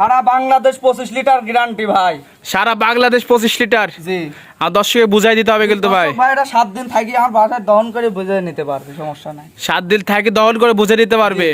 সারা বাংলাদেশ পঁচিশ litre guarantee ভাই। সারা বাংলাদেশ পঁচিশ লিটার? জি। আর দর্শকে বুঝাই দিতে হবে কিন্তু ভাই। ভাই এটা সাত দিন থাকি আমার বাসায় দহন করে বুঝে নিতে পারবে সমস্যা নাই। সাত দিন থাকি দহন করে বুঝে নিতে পারবে।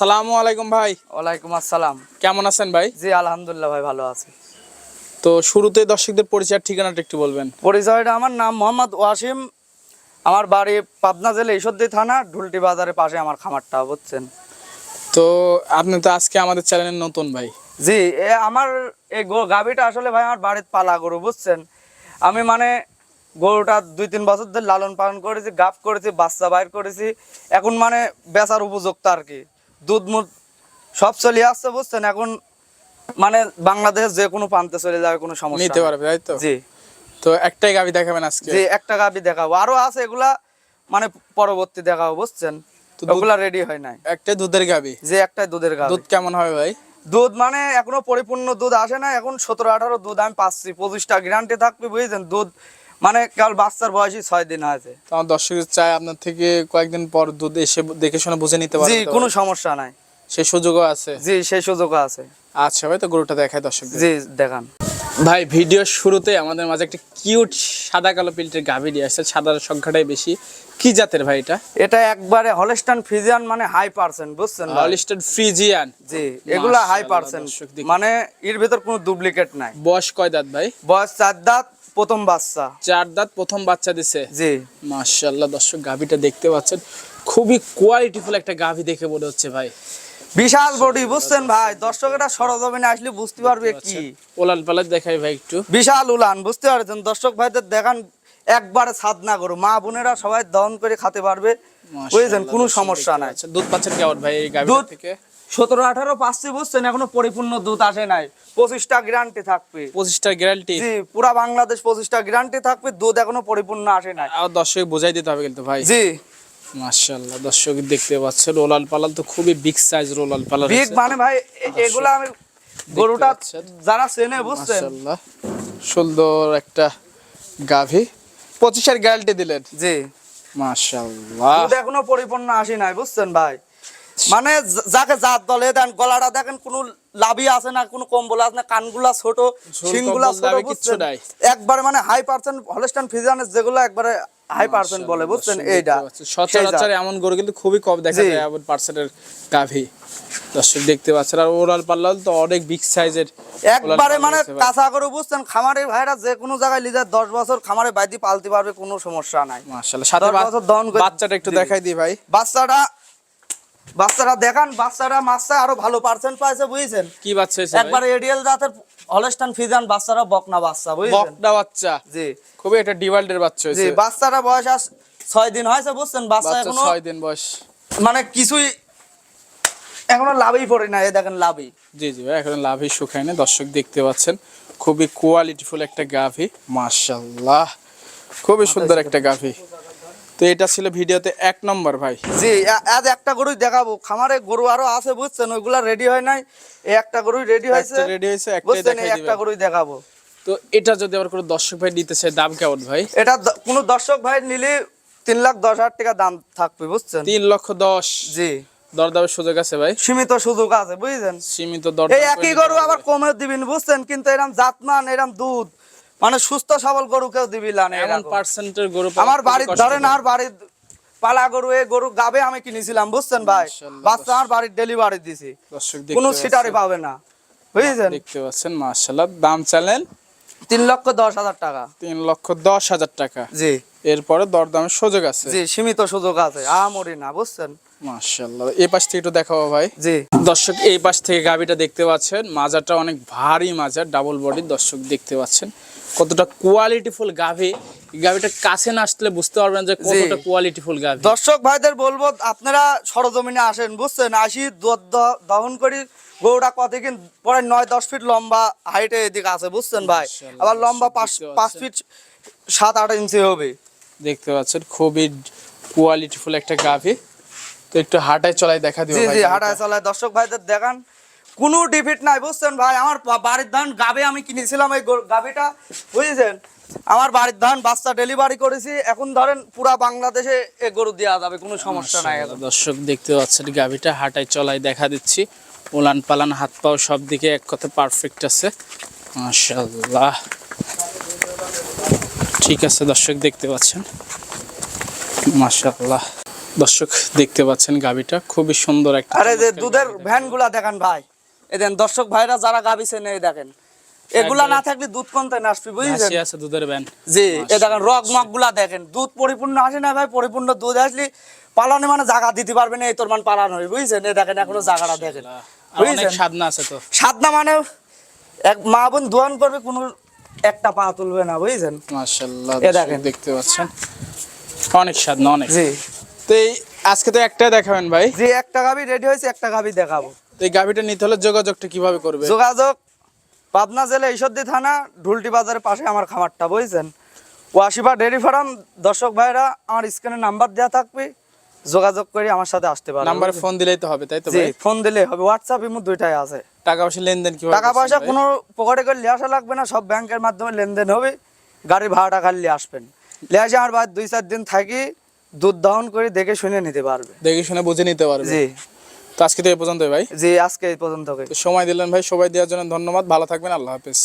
আসসালামু আলাইকুম ভাই। ওয়ালাইকুম আসসালাম। কেমন আছেন ভাই? জি আলহামদুলিল্লাহ ভাই ভালো আছি। তো শুরুতে দর্শকদের পরিচয় ঠিকানাটা একটু বলবেন। পরিচয়টা আমার নাম মোহাম্মদ ওয়াসিম। আমার বাড়ি পাবনা জেলা ঈশ্বরদী থানা ঢুলটি বাজারের পাশে আমার খামারটা বুঝছেন? তো আপনি তো আজকে আমাদের চ্যানেলের নতুন ভাই। জি এ আমার এই গাভীটা আসলে ভাই আমার বাড়িতে পালা গরু বুঝছেন? আমি মানে গরুটা দুই তিন বছর ধরে লালন পালন করেছি গাপ করেছি বাচ্চা বাইর করেছি। এখন মানে বেচার উপযুক্ত আর কি। দুধ মুধ সব চলে আসছে বুঝছেন? এখন মানে বাংলাদেশ যে কোনো প্রান্তে চলে যাবে কোনো সমস্যা নিতে পারবে তাই তো? জি। তো একটাই গাবি দেখাবেন আজকে? জি একটা গাভী দেখাবো। আরও আছে এগুলা মানে পরবর্তী দেখাবো বুঝছেন? ওগুলা রেডি হয় নাই। একটাই দুধের গাবি? যে একটাই দুধের গাভী দুধ কেমন হবে ভাই? দুধ মানে এখনও পরিপূর্ণ দুধ আসে না এখন সতেরো আঠারো দুধ আমি পাচ্ছি পঁচিশটা গ্যারান্টি থাকবে বুঝছেন? দুধ মানে কেবল বাচ্চার বয়সই ছয় দিন হয়েছে তো আমার দর্শক চাই আপনার থেকে কয়েকদিন পর দুধ এসে দেখে শুনে বুঝে নিতে পারবে? কোনো সমস্যা নাই। সেই সুযোগও আছে? জি সেই সুযোগ আছে। আচ্ছা ভাই তো গরুটা দেখায় দর্শক জি দেখান। ভাই ভিডিওর শুরুতে আমাদের মাঝে একটা কিউট সাদা কালো পিল্টের গাভি দিয়ে আসছে। সাদার সংখ্যাটাই বেশি। কি জাতের ভাই এটা? এটা একবারে হলস্টান ফ্রিজিয়ান মানে হাই পার্সেন্ট বুঝছেন ভাই? হলিস্টার ফ্রিজিয়ান। জি এগুলা হাই পার্সেন্ট মানে এর ভিতর কোনো ডুপ্লিকেট নাই। বয়স কয় দাঁত ভাই? বয়স চার দাঁত প্রথম বাচ্চা। চার দাঁত প্রথম বাচ্চা দিছে। জি। মাশাআল্লাহ দর্শক গাভিটা দেখতে পাচ্ছেন। খুবই কোয়ালিটিফুল একটা গাভি দেখে মনে হচ্ছে ভাই। বিশাল বডি বুঝছেন ভাই? দর্শকেরা সরজমিনে আসলে বুঝতে পারবে কি? ওলান পালান দেখাই ভাই একটু। বিশাল উলান বুঝতে পারছেন? দর্শক ভাইদের দেখান একবারে ছাদ না করো মা বোনেরা সবাই দহন করে খেতে পারবে। বুঝছেন? কোনো সমস্যা নাই। দুধ পাচ্ছেন কেমন ভাই এই গাভি থেকে? সতেরো আঠারো পাচ্ছি বুঝছেন এখনও পরিপূর্ণ দুধ আসে নাই। পঁচিশটা গ্যারান্টি থাকবে। পঁচিশটা গ্যারান্টি জি পুরা বাংলাদেশ পঁচিশটা গ্যারান্টি থাকবে দুধ এখনও পরিপূর্ণ আসে নাই। আর দর্শক বোঝাই দিতে হবে কিন্তু ভাই। জি। মাশাআল্লাহ দর্শক দেখতে পাচ্ছেন রোলাল পালাল তো খুবই বিগ সাইজ রোলাল পালাল বিগ মানে ভাই এগুলা আমি গরুটা। যারা চেনে বুঝছেন। মাশাআল্লাহ সুন্দর একটা গাভি। পঁচিশের গ্যারান্টি দিলেন। জি। মাশাআল্লাহ। দুধ এখনও পরিপূর্ণ আসে নাই বুঝছেন ভাই। মানে যাকে জাত দলে দেন গলাটা দেখেন কোনো লাভই আছে না কোনো কম্বল আছে না কানগুলা ছোট শিংগুলা ছোট বুঝছেন। একবারে মানে হাই পার্সেন্ট হলস্টান ফিজানের যেগুলো একবারে হাই পার্সেন্ট বলে বুঝছেন? এইটা। সচরাচর এমন গরু কিন্তু খুবই কম দেখা যায় এমন পার্সেন্টের গাভি। দর্শক দেখতে পাচ্ছেন আর ওরাল পাল্লাল তো অনেক বিগ সাইজের একবারে মানে কাঁচা করে বুঝছেন? খামারের ভাইরা যে কোনো জায়গায় লিজার দশ বছর খামারে বাইদি পালতে পারবে কোনো সমস্যা নাই। মাশাআল্লাহ সাথে বাচ্চাটা একটু দেখাই দিই ভাই। বাচ্চাটা বাচ্চাটা দেখান বাচ্চারা মাছটা আরও ভালো পার্সেন্ট পাইছে বুঝছেন? কি বাচ্চা হয়েছে? একবারে এডিএল জাতের হলস্টান ফিজান বাচ্চারা বকনা বাচ্চা বুঝছেন? বকনা বাচ্চা? জি। খুবই একটা ডিভাল্ডের বাচ্চা জি হয়েছে বাচ্চাটা বয়স আজ ছয় দিন হয়েছে বুঝছেন? বাচ্চা এখনও ছয় দিন বয়স। মানে কিছুই এখনও লাভই পড়ে না এই দেখেন লাভই। জি জি ভাই এখন লাভই শুকায় না দর্শক দেখতে পাচ্ছেন। খুবই কোয়ালিটিফুল একটা গাভি মাশাল্লাহ খুবই সুন্দর একটা গাভি। তো এটা ছিল ভিডিওতে এক নম্বর ভাই। জি আজ একটা গরুই দেখাবো। খামারে গরু আরও আছে বুঝছেন? ওইগুলা রেডি হয় নাই। এই একটা গরুই রেডি হয়েছে। ready হয়েছে, বুঝছেন? একটা। গরুই দেখাবো। তো এটা যদি আবার কোনো দর্শক ভাই নিতে চায় দাম কেমন ভাই? এটা কোনো দর্শক ভাই নিলে তিন লাখ দশ হাজার টাকা দাম থাকবে বুঝছেন? তিন লক্ষ দশ। জি। দরদামের সুযোগ আছে ভাই? সীমিত সুযোগ আছে বুঝছেন সীমিত দর এই একই গরু আবার কমে দিবেন বুঝছেন? কিন্তু এরম জাতমান এরম দুধ মানে সুস্থ সবল গরু কেউ দিবি না এমন পার্সেন্টের গরু আমার বাড়ির। ধরেন আর বাড়ির পালা গরু এই গরু গাবে আমি কিনেছিলাম বুঝছেন ভাই? বাচ্চা আমার বাড়ির ডেলিভারি দিছি। কোন সিটারি পাবে না বুঝেছেন? দেখতে পাচ্ছেন মাশাল্লাহ দাম চালেন? তিন লক্ষ দশ হাজার টাকা। তিন লক্ষ দশ হাজার টাকা। জি। এরপরে দরদামের সুযোগ আছে। জি সীমিত সুযোগ আছে আহামরি না বুঝছেন? মাশাল্লাহ এই পাশ থেকে একটু দেখাবো ভাই। জি। দর্শক এই পাশ থেকে গাভিটা দেখতে পাচ্ছেন মাজারটা অনেক ভারী মাজার ডাবল বডি দর্শক দেখতে পাচ্ছেন। কতটা কোয়ালিটিফুল গাভি। গাভিটা কাছে না আসলে বুঝতে পারবেন যে কতটা কোয়ালিটিফুল গাভি। দর্শক ভাইদের বলব আপনারা সরজমিনে আসেন বুঝছেন? আসি দুধ দহন করি গরুটা কত কিন পরে নয় দশ ফিট লম্বা হাইটে এদিকে আছে বুঝছেন ভাই? আবার লম্বা পাঁচ পাঁচ। ফিট সাত আট ইঞ্চি হবে। দেখতে পাচ্ছেন খুবই কোয়ালিটিফুল একটা গাভি। তো একটু হাঁটায় চলাই দেখা দিও জি ভাই জি। হাঁটায় চলায়। দর্শক ভাইদের দেখান কোনো ডিফিট নাই বুঝছেন ভাই? আমার বাড়ির ধান গাবে আমি কিনেছিলাম এই গাবিটা বুঝেছেন? আমার বাড়ির ধান বাচ্চা ডেলিভারি করেছি। এখন ধরেন পুরা বাংলাদেশে এ গরু দেওয়া যাবে কোনো সমস্যা নাই দর্শক দেখতে পাচ্ছেন গাভিটা হাঁটায় চলাই দেখা দিচ্ছি। উলান পালান হাত পাও সব দিকে এক কথা পারফেক্ট আছে। মাশাল্লাহ ঠিক আছে দর্শক দেখতে পাচ্ছেন। মাশাল্লাহ দর্শক দেখতে পাচ্ছেন গাভিটা খুবই সুন্দর একটা আরে যে দুধের গাভী। ভ্যানগুলা দেখেন ভাই। এদেন দর্শক ভাইরা যারা গাবি চেনে দেখেন। এগুলা না থাকলে দুধ কোনতে আসবে বুঝছেন? আছে দুধের ব্যান জি এ দেখেন রগ মগগুলা দেখেন। দুধ পরিপূর্ণ আসে না ভাই পরিপূর্ণ দুধ আসলে পালানে মানে জায়গা দিতে পারবে না এই তোর মান পালানো হবে বুঝছেন? এই দেখেন এখনও জায়গাটা দেখেন। বুঝছেন? সাধনা আছে তো। সাধনা মানে এক মা বোন দোয়ান করবে কোনো একটা পা তুলবে না বুঝছেন? মাশাল্লাহ এ দেখেন। দেখতে পাচ্ছেন। অনেক সাধনা অনেক। জি। তো এই আজকে তো একটাই দেখাবেন ভাই? জি একটা গাবি রেডি হয়েছে একটা গাবি দেখাবো। তো এই গাভিটা নিতে হলে যোগাযোগটা কীভাবে করবে? যোগাযোগ পাবনা জেলা ঈশ্বরদী থানা ঢুলটি বাজারের পাশে আমার খামারটা বুঝছেন? Washifa dairy farm. দর্শক ভাইরা আমার স্ক্রিনে নাম্বার দেওয়া থাকবে। যোগাযোগ করে আমার সাথে আসতে পারবে নাম্বারে ফোন দিলেই তো হবে তাই তো ভাই? ফোন দিলে হবে। হোয়াটসঅ্যাপ ইমো দুইটাই আছে। টাকা পয়সা লেনদেন কীভাবে টাকা পয়সা কোনো পকেটে করে লিয়ে আসা লাগবে না সব ব্যাংকের মাধ্যমে লেনদেন হবে। গাড়ির ভাড়াটা খালি নিয়ে আসবেন। লিয়ে আসে আমার বাড়ি দুই চার দিন থাকি দুধ দহন করে দেখে শুনে নিতে পারবে। দেখে শুনে বুঝে নিতে পারবে। জি। তো আজকে তো এই পর্যন্ত ভাই। জি আজকে এই পর্যন্ত সময় দিলেন ভাই সবাই দেওয়ার জন্য ধন্যবাদ। ভালো থাকবেন আল্লাহ হাফেজ।